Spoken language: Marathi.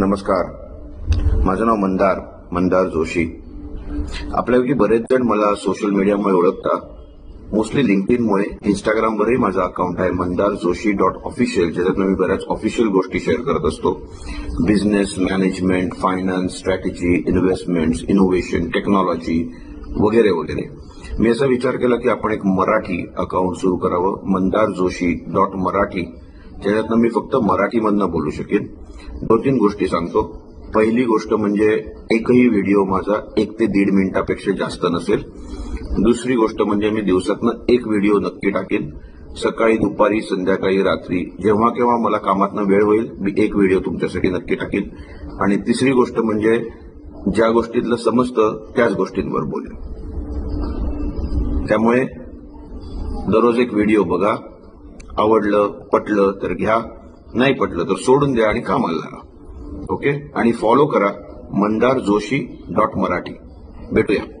नमस्कार. माझं नाव मंदार मंदार जोशी. आपल्यापैकी बरेच जण मला सोशल मीडियामुळे ओळखतात. मोस्टली लिंकडिनमुळे इंस्टाग्रामवरही माझा अकाउंट आहे मंदार जोशी डॉट ऑफिशियल ज्याच्यात मी बऱ्याच ऑफिशियल गोष्टी शेअर करत असतो. Business management finance strategy investments innovation technology वगैरे वगैरे. मी असा विचार केला की आपण एक मराठी अकाउंट सुरू करावं. मंदार जोशी डॉट मराठी त्याच्यातनं मी फक्त मराठीमधनं बोलू शकेन. दोन तीन गोष्टी सांगतो. पहिली गोष्ट म्हणजे एकही व्हिडिओ माझा एक ते दीड मिनिटापेक्षा जास्त नसेल. दुसरी गोष्ट म्हणजे मी दिवसातनं एक व्हिडिओ नक्की टाकेन. सकाळी दुपारी संध्याकाळी रात्री. जेव्हा केव्हा मला कामातनं वेळ होईल मी एक व्हिडिओ तुमच्यासाठी नक्की टाकेन. आणि तिसरी गोष्ट म्हणजे ज्या गोष्टीतलं समजतं त्याच गोष्टींवर बोलेन. त्यामुळे दररोज एक व्हिडिओ बघा. आवडलं पटलं तर घ्या. नाही पटलं तर सोडून द्या आणि कामाला लागा. ओके? आणि फॉलो करा मंदार जोशी डॉट मराठी. भेटूया.